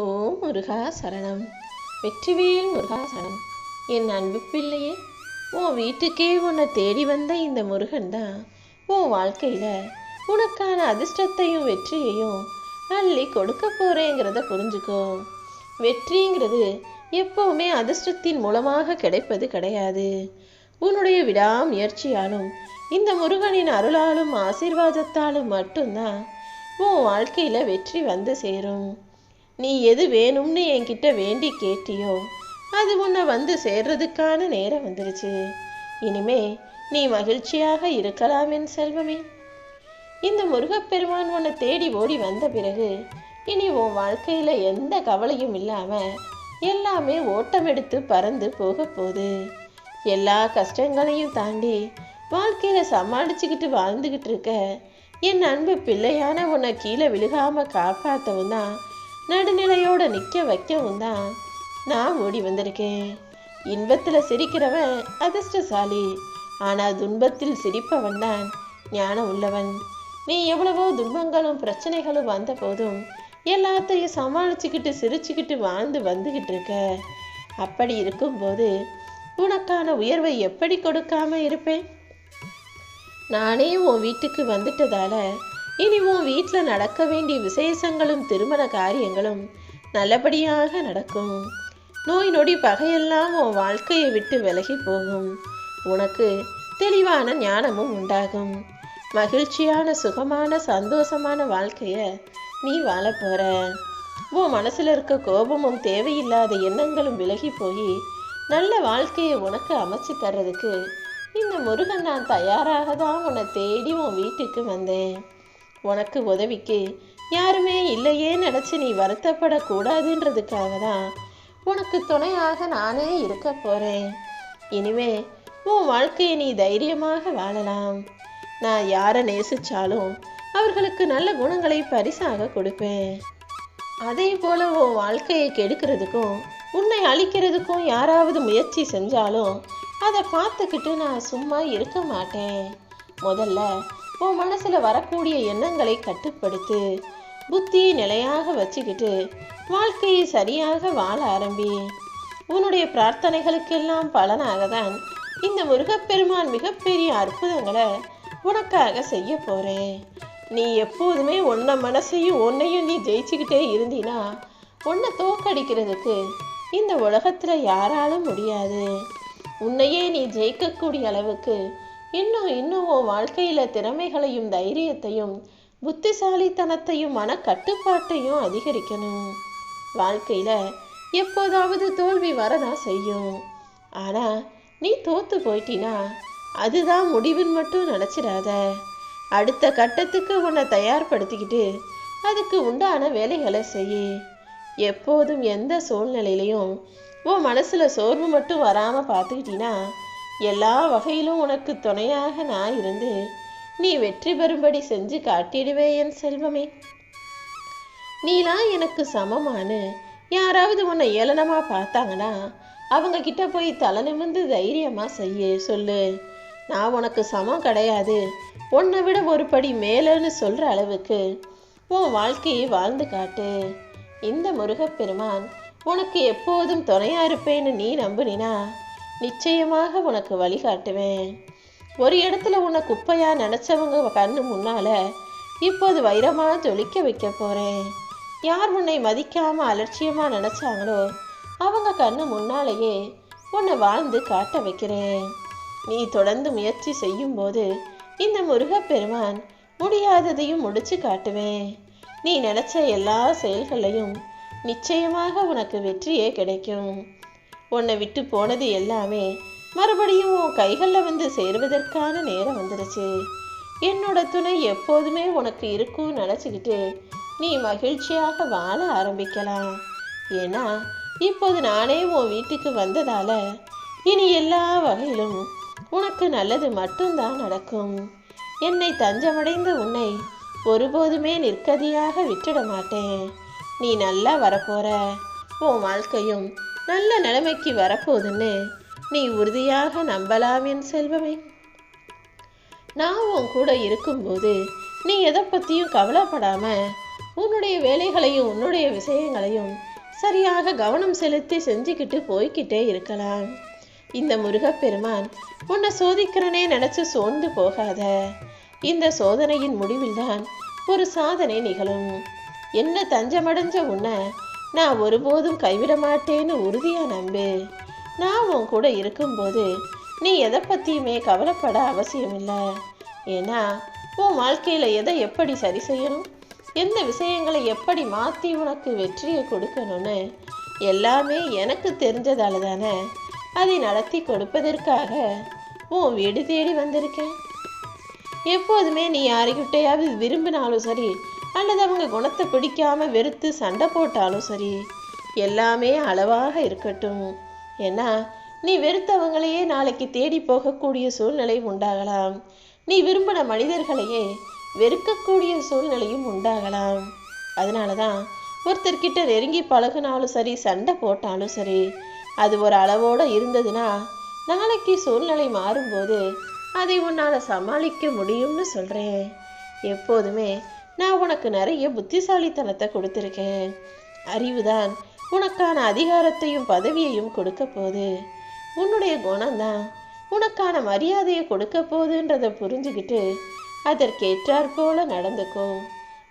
ஓ முருகா சரணம். வெற்றிவேல் முருகா சரணம். என் அன்பு பிள்ளையே உன் வீட்டுக்கே உன்னை தேடி வந்த இந்த முருகன் தான். உன் வாழ்க்கையில் உனக்கான அதிர்ஷ்டத்தையும் வெற்றியையும் அள்ளி கொடுக்க போகிறேங்கிறத புரிஞ்சுக்கோ. வெற்றிங்கிறது எப்பவுமே அதிர்ஷ்டத்தின் மூலமாக கிடைப்பது கிடையாது. உன்னுடைய விடாமுயற்சியாலும் இந்த முருகனின் அருளாலும் ஆசீர்வாதத்தாலும் மட்டும்தான் உன் வாழ்க்கையில் வெற்றி வந்து சேரும். நீ எது வேணும்னு என்கிட்ட வேண்டி கேட்டியோ அது உன்னை வந்து சேர்றதுக்கான நேரம் வந்துருச்சு. இனிமே நீ மகிழ்ச்சியாக இருக்கலாம் என் செல்வமே. இந்த முருகப்பெருமான் உன்னை தேடி ஓடி வந்த பிறகு இனி உன் வாழ்க்கையில் எந்த கவலையும் இல்லாமல் எல்லாமே ஓட்டம் எடுத்து பறந்து போக போகுது. எல்லா கஷ்டங்களையும் தாண்டி வாழ்க்கையில் சமாளிச்சுக்கிட்டு வாழ்ந்துக்கிட்டு இருக்க என் அன்பு பிள்ளையான உன்னை கீழே விழுகாமல் காப்பாற்றவும் தான் நடுநிலையோடு நிற்க வைக்கவும் தான் நான் ஓடி வந்திருக்கேன். இன்பத்தில் சிரிக்கிறவன் அதிர்ஷ்டசாலி. ஆனால் துன்பத்தில் சிரிப்பவன் தான் ஞானம் உள்ளவன். நீ எவ்வளவோ துன்பங்களும் பிரச்சனைகளும் வந்த போதும் எல்லாத்தையும் சமாளிச்சுக்கிட்டு சிரிச்சுக்கிட்டு வாழ்ந்து வந்துக்கிட்டு இருக்க. அப்படி இருக்கும்போது உனக்கான உயர்வை எப்படி கொடுக்காம இருப்பேன்? நானே உன் வீட்டுக்கு வந்துட்டதால இனி உன் வீட்டில் நடக்க வேண்டிய விசேஷங்களும் திருமண காரியங்களும் நல்லபடியாக நடக்கும். நோய் நொடி பகையெல்லாம் உன் வாழ்க்கையை விட்டு விலகி போகும். உனக்கு தெளிவான ஞானமும் உண்டாகும். மகிழ்ச்சியான சுகமான சந்தோஷமான வாழ்க்கையை நீ வாழ போற. உன் மனசில் இருக்க கோபமும் தேவையில்லாத எண்ணங்களும் விலகி போய் நல்ல வாழ்க்கையை உனக்கு அமைச்சு தர்றதுக்கு இந்த முருகன் நான் தயாராக தான் உன்னை தேடி உன் வீட்டுக்கு வந்தேன். உனக்கு உதவிக்கு யாருமே இல்லையே நினச்சி நீ வருத்தப்படக்கூடாதுன்றதுக்காக தான் உனக்கு துணையாக நானே இருக்க போகிறேன் இனிமே உன் வாழ்க்கையை நீ தைரியமாக வாழலாம். நான் யாரை நேசிச்சாலும் அவர்களுக்கு நல்ல குணங்களை பரிசாக கொடுப்பேன். அதே போல உன் வாழ்க்கையை கெடுக்கிறதுக்கும் உன்னை அழிக்கிறதுக்கும் யாராவது முயற்சி செஞ்சாலும் அதை பார்த்துக்கிட்டு நான் சும்மா இருக்க மாட்டேன். முதல்ல உன் மனசுல வரக்கூடிய எண்ணங்களை கட்டுப்படுத்து புத்தியை நிலையாக வச்சுக்கிட்டு வாழ்க்கையை சரியாக வாழ ஆரம்பி. உன்னுடைய பிரார்த்தனைகளுக்கெல்லாம் பலனாக தான் இந்த முருகப்பெருமான் மிகப்பெரிய அற்புதங்களை உனக்காக செய்ய போறேன். நீ எப்போதுமே உன்ன மனசையும் உன்னையும் நீ ஜெயிச்சுக்கிட்டே இருந்தினா உன்னை தோக்கடிக்கிறதுக்கு இந்த உலகத்துல யாராலும் முடியாது. உன்னையே நீ ஜெயிக்கக்கூடிய அளவுக்கு இன்னும் இன்னும் உன் வாழ்க்கையில திறமைகளையும் தைரியத்தையும் புத்திசாலித்தனத்தையும் மனக்கட்டுப்பாட்டையும் அதிகரிக்கணும். வாழ்க்கையில எப்போதாவது தோல்வி வரதான் செய்யும். ஆனா நீ தோத்து போயிட்டினா அதுதான் முடிவுன்னு மட்டும் நினச்சிடாத. அடுத்த கட்டத்துக்கு உன்னை தயார்படுத்திக்கிட்டு அதுக்கு உண்டான வேலைகளை செய் எப்போதும் எந்த சூழ்நிலையிலையும் உன் மனசுல சோர்வு மட்டும் வராம பார்த்துக்கிட்டீங்கன்னா எல்லா வகையிலும் உனக்கு துணையாக நான் இருந்து நீ வெற்றி பெறும்படி செஞ்சு காட்டிடுவே என் செல்வமே. நீலாம் எனக்கு சமமானு. யாராவது உன்னை ஏளனமாக பார்த்தாங்கன்னா அவங்க கிட்ட போய் தலை நிமிர்ந்து தைரியமாக செய்ய சொல்லு. நான் உனக்கு சமம் கிடையாது. உன்னை விட ஒரு படி மேலேன்னு சொல்கிற அளவுக்கு உன் வாழ்க்கையை வாழ்ந்து காட்டு. இந்த முருகப்பெருமான் உனக்கு எப்போதும் துணையாக இருப்பேன்னு நீ நம்புனினா நிச்சயமாக உனக்கு வழிகாட்டுவேன். ஒரு இடத்துல உன்னை குப்பையா நினைச்சவங்க கண்ணு முன்னால இப்போது வைரமா ஜொலிக்க வைக்க போறேன். யார் உன்னை மதிக்காம அலட்சியமா நினைச்சாங்களோ அவங்க கண்ணு முன்னாலேயே உன்னை வாழ்ந்து காட்ட வைக்கிறேன். நீ தொடர்ந்து முயற்சி செய்யும் போது இந்த முருகப்பெருமான் முடியாததையும் முடிச்சு காட்டுவேன். நீ நினைச்ச எல்லா செயல்களையும் நிச்சயமாக உனக்கு வெற்றியே கிடைக்கும். உன்னை விட்டு போனது எல்லாமே மறுபடியும் உன் கைகளில் வந்து சேருவதற்கான நேரம் வந்துடுச்சு என்னோட துணை எப்போதுமே உனக்கு இருக்கும்னு நினச்சிக்கிட்டு நீ மகிழ்ச்சியாக வாழ ஆரம்பிக்கலாம். ஏன்னா இப்போது நானே உன் வீட்டுக்கு வந்ததால இனி எல்லா வகையிலும் உனக்கு நல்லது மட்டும்தான் நடக்கும். என்னை தஞ்சமடைந்த உன்னை ஒருபோதுமே நிற்கதியாக விட்டுட மாட்டேன். நீ நல்லா வரப்போற. உன் வாழ்க்கையும் நல்ல நிலைமைக்கு வரப்போகுதுன்னு நீ உறுதியாக நம்பலாம் என் செல்வமே. நான் உன் கூட இருக்கும்போது நீ எதை பற்றியும் கவலைப்படாம உன்னுடைய வேலைகளையும் உன்னுடைய விஷயங்களையும் சரியாக கவனம் செலுத்தி செஞ்சுக்கிட்டு போய்கிட்டே இருக்கலாம். இந்த முருகப்பெருமான் உன்னை சோதிக்கிறனே நினச்சி சோர்ந்து போகாத. இந்த சோதனையின் முடிவில்தான் ஒரு சாதனை நிகழும். என்ன தஞ்சமடைஞ்ச உன்னை நான் ஒருபோதும் கைவிட மாட்டேன்னு உறுதியாக நம்பு. நான் உன் கூட இருக்கும்போது நீ எதை பற்றியுமே கவலைப்பட அவசியம் இல்லை ஏன்னா உன் வாழ்க்கையில் எதை எப்படி சரி செய்யணும்? எந்த விஷயங்களை எப்படி மாற்றி உனக்கு வெற்றியை கொடுக்கணும்னு எல்லாமே எனக்கு தெரிஞ்சதால தானே அதை நடத்தி கொடுப்பதற்காக உன் வீடு தேடி வந்திருக்கேன். எப்போதுமே நீ யாருக்கிட்டையாவது விரும்பினாலும் சரி அல்லது அவங்க குணத்தை பிடிக்காம வெறுத்து சண்டை போட்டாலும் சரி எல்லாமே அளவாக இருக்கட்டும். ஏன்னா நீ வெறுத்தவங்களையே நாளைக்கு தேடி போகக்கூடிய சூழ்நிலை உண்டாகலாம். நீ விரும்பின மனிதர்களையே வெறுக்கக்கூடிய சூழ்நிலையும் உண்டாகலாம். அதனால தான் ஒருத்தர்கிட்ட நெருங்கி பழகுனாலும் சரி சண்டை போட்டாலும் சரி அது ஒரு அளவோடு இருந்ததுன்னா நாளைக்கு சூழ்நிலை மாறும்போது அதை உன்னால் சமாளிக்க முடியும்னு சொல்கிறேன் எப்போதுமே நான் உனக்கு நிறைய புத்திசாலித்தனத்தை கொடுத்துருக்கேன். அறிவுதான் உனக்கான அதிகாரத்தையும் பதவியையும் கொடுக்க போகுது. உன்னுடைய குணம்தான் உனக்கான மரியாதையை கொடுக்க போகுதுன்றதை புரிஞ்சுக்கிட்டு அதற்கேற்றாற் போல நடந்துக்கும்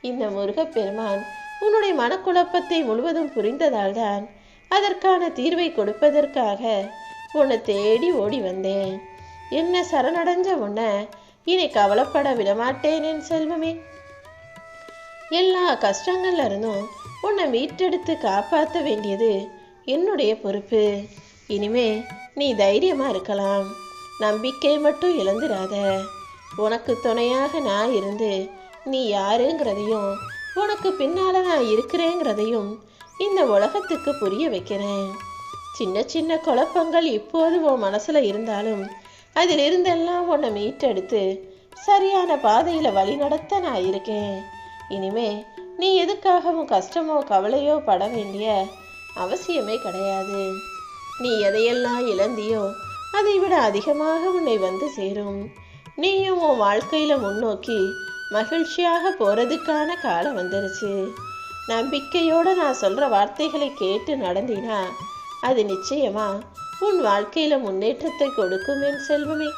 இந்த முருகப்பெருமான் உன்னுடைய மனக்குழப்பத்தை முழுவதும் புரிந்ததால் தான் அதற்கான தீர்வை கொடுப்பதற்காக உன்னை தேடி ஓடி வந்தேன். என்ன சரணடைஞ்ச உன்னை இனி கவலைப்பட விடமாட்டேன் என் செல்வமே. எல்லா கஷ்டங்கள்ல இருந்தும் உன்னை மீட்டெடுத்து காப்பாற்ற வேண்டியது என்னுடைய பொறுப்பு. இனிமே நீ தைரியமா இருக்கலாம். நம்பிக்கை மட்டும் இழந்துராத. உனக்கு துணையாக நான் இருந்து நீ யாருங்கிறதையும் உனக்கு பின்னால நான் இருக்கிறேங்கிறதையும் இந்த உலகத்துக்கு புரிய வைக்கிறேன். சின்ன சின்ன குழப்பங்கள் இப்போது உன் மனசுல இருந்தாலும் அதிலிருந்தெல்லாம் உன்னை மீட்டெடுத்து சரியான பாதையில வழி நடத்த நான் இருக்கேன். இனிமே நீ எதுக்காகவும் கஷ்டமோ கவலையோ பட வேண்டிய அவசியமே கிடையாது. நீ எதையெல்லாம் இழந்தியோ அதை விட அதிகமாக உன்னை வந்து சேரும். நீயும் உன் வாழ்க்கையில முன்னோக்கி மகிழ்ச்சியாக போறதுக்கான காலம் வந்துருச்சு. நம்பிக்கையோட நான் சொல்ற வார்த்தைகளை கேட்டு நடந்தினா அது நிச்சயமா உன் வாழ்க்கையில முன்னேற்றத்தை கொடுக்கும் என் செல்வமே.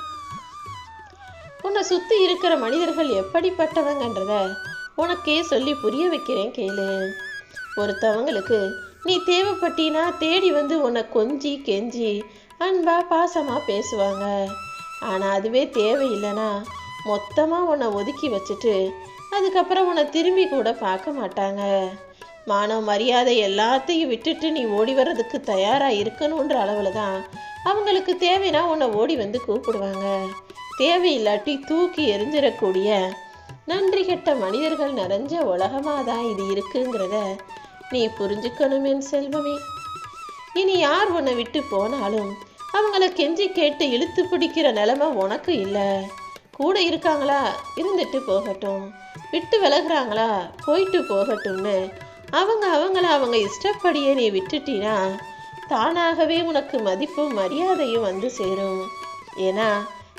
உன்னை சுத்தி இருக்கிற மனிதர்கள் எப்படிப்பட்டவங்கன்றத உனக்கே சொல்லி புரிய வைக்கிறேன் கேளு. ஒருத்தவங்களுக்கு நீ தேவைப்பட்டினா தேடி வந்து உன்னை கொஞ்சி கெஞ்சி அன்பா பாசமா பேசுவாங்க. ஆனால் அதுவே தேவையில்லைனா மொத்தமாக உன்னை ஒதுக்கி வச்சுட்டு அதுக்கப்புறம் உன்னை திரும்பி கூட பார்க்க மாட்டாங்க. மானவ மரியாதை எல்லாத்தையும் விட்டுட்டு நீ ஓடி வர்றதுக்கு தயாராக இருக்கணுன்ற அளவில் தான் அவங்களுக்கு தேவைன்னா உன்னை ஓடி வந்து கூப்பிடுவாங்க. தேவையில்லாட்டி தூக்கி எரிஞ்சிடக்கூடிய நன்றி கெட்ட மனிதர்கள் நிறைஞ்ச உலகமாக தான் இது இருக்குங்கிறத நீ புரிஞ்சுக்கணும் என் செல்வமே. இனி யார் உன்னை விட்டு போனாலும் அவங்கள கெஞ்சி கேட்டு இழுத்து பிடிக்கிற நிலைமை உனக்கு இல்லை. கூட இருக்காங்களா? இருந்துட்டு போகட்டும். விட்டு விலகுறாங்களா? போயிட்டு போகட்டும்னு அவங்க அவங்கள அவங்க இஷ்டப்படியே நீ விட்டுட்டினா தானாகவே உனக்கு மதிப்பும் மரியாதையும் வந்து சேரும். ஏன்னா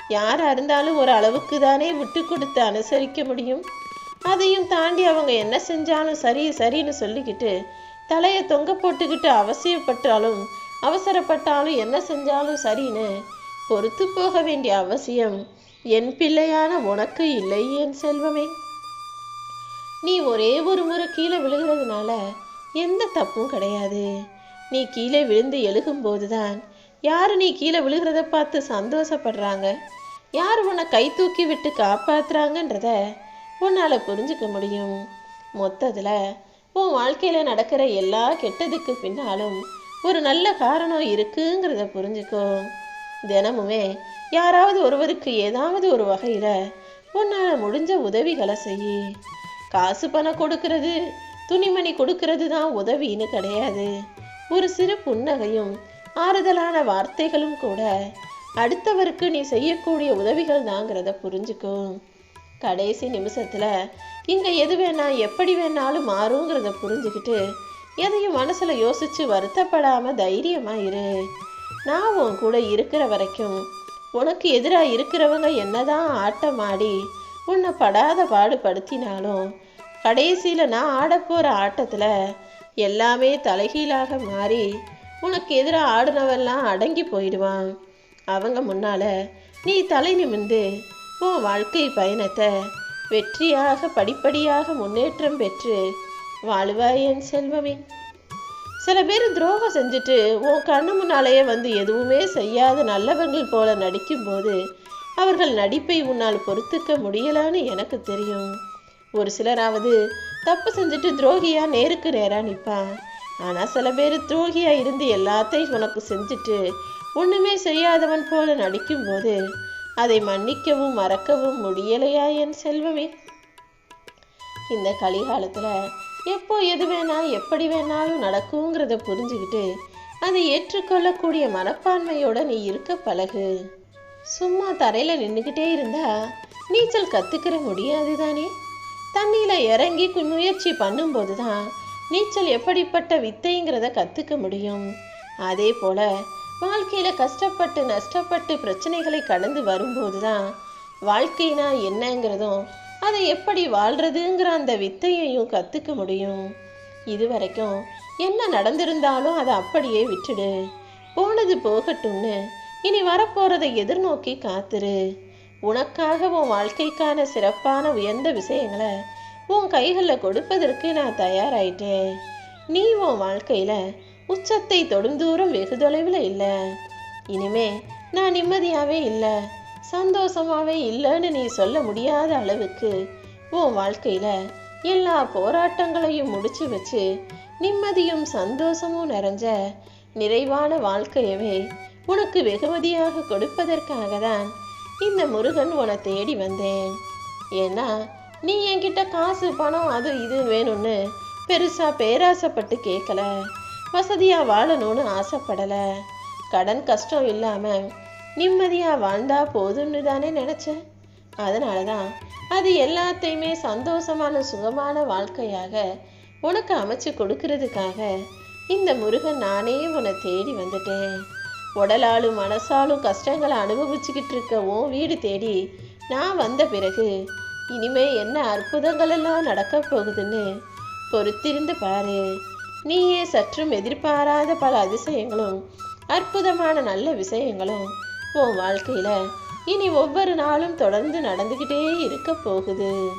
யாராக இருந்தாலும் ஒரு அளவுக்கு தானே விட்டு கொடுத்து அனுசரிக்க முடியும்? அதையும் தாண்டி அவங்க என்ன செஞ்சாலும் சரி சரின்னு சொல்லிக்கிட்டு தலையை தொங்க போட்டுக்கிட்டு அவசியப்பட்டாலும் அவசரப்பட்டாலும் என்ன செஞ்சாலும் சரின்னு பொறுத்து போக வேண்டிய அவசியம் என் பிள்ளையான உனக்கு இல்லை என் செல்வமே. நீ ஒரே ஒரு முறை கீழே விழுகிறதுனால எந்த தப்பும் கிடையாது. நீ கீழே விழுந்து எழுகும்போதுதான் யார் நீ கீழே விழுகிறத பார்த்து சந்தோஷப்படுறாங்க? யார் உன்னை கை தூக்கி விட்டு காப்பாத்துறாங்கன்றத உன்னால் புரிஞ்சுக்க முடியும். மொத்தத்தில் உன் வாழ்க்கையில் நடக்கிற எல்லா கெட்டதுக்கு பின்னாலும் ஒரு நல்ல காரணம் இருக்குங்கிறத புரிஞ்சுக்கோ. தினமுமே யாராவது ஒருவருக்கு ஏதாவது ஒரு வகையில் உன்னால் முடிஞ்ச உதவிகளை செய். காசு பணம் கொடுக்கறது துணிமணி கொடுக்கறது தான் உதவின்னு கிடையாது. ஒரு சிறு புன்னகையும் ஆறுதலான வார்த்தைகளும் கூட அடுத்தவருக்கு நீ செய்யக்கூடிய உதவிகள் தாங்கிறத புரிஞ்சுக்கும் கடைசி நிமிஷத்தில் இங்கே எது வேணா எப்படி வேணாலும் மாறுங்கிறத புரிஞ்சுக்கிட்டு எதையும் மனசில் யோசிச்சு வருத்தப்படாமல் தைரியமாக இரு. நான் உன் கூட இருக்கிற வரைக்கும் உனக்கு எதிராக இருக்கிறவங்க என்னதான் ஆட்டம் ஆடி உன்னை படாத பாடுபடுத்தினாலும் கடைசியில் நான் ஆடப்போகிற ஆட்டத்தில் எல்லாமே தலைகீழாக மாறி உனக்கு எதிராக ஆடுனவெல்லாம் அடங்கி போயிடுவான். அவங்க முன்னால நீ தலை நிமிர்ந்து உன் வாழ்க்கை பயணத்தை வெற்றியாக படிப்படியாக முன்னேற்றம் பெற்று வாழ்வாய் என் செல்வமே. சில பேர் துரோகம் செஞ்சுட்டு உன் கண்ணு முன்னாலேயே வந்து எதுவுமே செய்யாத நல்லவங்கள் போல நடிக்கும்போது அவர்கள் நடிப்பை உன்னால் பொறுத்துக்க முடியலான்னு எனக்கு தெரியும். ஒரு சிலராவது தப்பு செஞ்சுட்டு துரோகியா நேருக்கு நேராக நிற்பான் ஆனால் சில பேர் துரோகியா இருந்து எல்லாத்தையும் உனக்கு செஞ்சுட்டு ஒன்றுமே செய்யாதவன் போல நடிக்கும்போது அதை மன்னிக்கவும் மறக்கவும் முடியலையா என் செல்வமே? இந்த கலிகாலத்தில் எப்போ எது வேணா எப்படி வேணாலும் நடக்குங்கிறத புரிஞ்சுக்கிட்டு அதை ஏற்றுக்கொள்ளக்கூடிய மனப்பான்மையோட நீ இருக்க பழகு. சும்மா தரையில் நின்றுக்கிட்டே இருந்தா நீச்சல் கற்றுக்கிற முடியாது தானே? தண்ணியில் இறங்கி முயற்சி பண்ணும்போது தான் நீச்சல் எப்படிப்பட்ட வித்தைங்கிறத கற்றுக்க முடியும். அதே போல் வாழ்க்கையில் கஷ்டப்பட்டு நஷ்டப்பட்டு பிரச்சனைகளை கடந்து வரும்போது தான் வாழ்க்கைனா என்னங்கிறதும் அதை எப்படி வாழ்றதுங்கிற அந்த வித்தையையும் கற்றுக்க முடியும். இது வரைக்கும் என்ன நடந்திருந்தாலும் அதை அப்படியே விட்டுடு. போனது போகட்டும்னு இனி வரப்போகிறதை எதிர்நோக்கி காத்துரு. உனக்காக உன் வாழ்க்கைக்கான சிறப்பான உயர்ந்த விஷயங்களை உன் கைகளில் கொடுப்பதற்கு நான் தயாராயிட்டேன். நீ உன் வாழ்க்கையில் உச்சத்தை தொடும் தூரம் வெகு தொலைவில் இல்லை. இனிமே நான் நிம்மதியாகவே இல்லை. சந்தோஷமாகவே இல்லைன்னு நீ சொல்ல முடியாத அளவுக்கு உன் வாழ்க்கையில் எல்லா போராட்டங்களையும் முடிச்சு வச்சு நிம்மதியும் சந்தோஷமும் நிறைஞ்ச நிறைவான வாழ்க்கையவே உனக்கு வெகுமதியாக கொடுப்பதற்காக தான் இந்த முருகன் உன்னை தேடி வந்தேன். ஏன்னா நீ என்கிட்ட காசு பணம் அது இது வேணும்னு பெருசாக பேராசைப்பட்டு கேட்கல வசதியாக வாழணும்னு ஆசைப்படலை. கடன் கஷ்டம் இல்லாமல் நிம்மதியாக வாழ்ந்தா போதும்னு தானே நினச்சேன். அதனால தான் அது எல்லாத்தையுமே சந்தோஷமான சுகமான வாழ்க்கையாக உனக்கு அமைச்சு கொடுக்கறதுக்காக இந்த முருகன் நானே உன்னை தேடி வந்துட்டேன். உடலாலும் மனசாலும் கஷ்டங்களை அனுபவிச்சுக்கிட்டு இருக்க உன் வீடு தேடி நான் வந்த பிறகு இனிமே என்ன அற்புதங்கள் எல்லாம் நடக்க போகுதுன்னு பொறுத்திருந்து பாரு. நீயே சற்றும் எதிர்பாராத பல அதிசயங்களும் அற்புதமான நல்ல விஷயங்களும் உன் வாழ்க்கையில இனி ஒவ்வொரு நாளும் தொடர்ந்து நடந்துக்கிட்டே இருக்க போகுது.